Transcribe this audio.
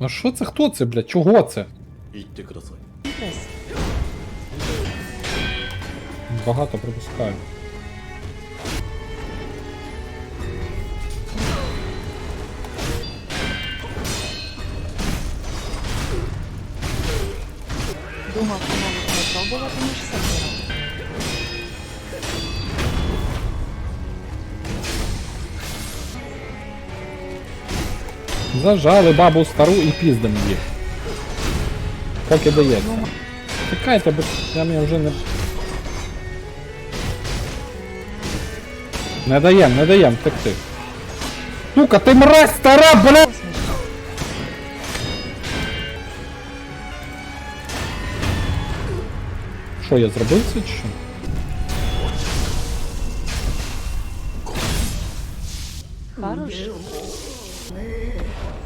А що це хто це, блядь? Чого це? Їдьте красай. Багато пропускаю. Думав, що можуть не пробувати між собою. Зажали бабу стару і піздом їх. Поки дається. Чекайте, бо я мені вже не. Не даєм, не даєм втекти. Сука, ти мразь стара, бля! Що, я зробив це чи що? Хорош.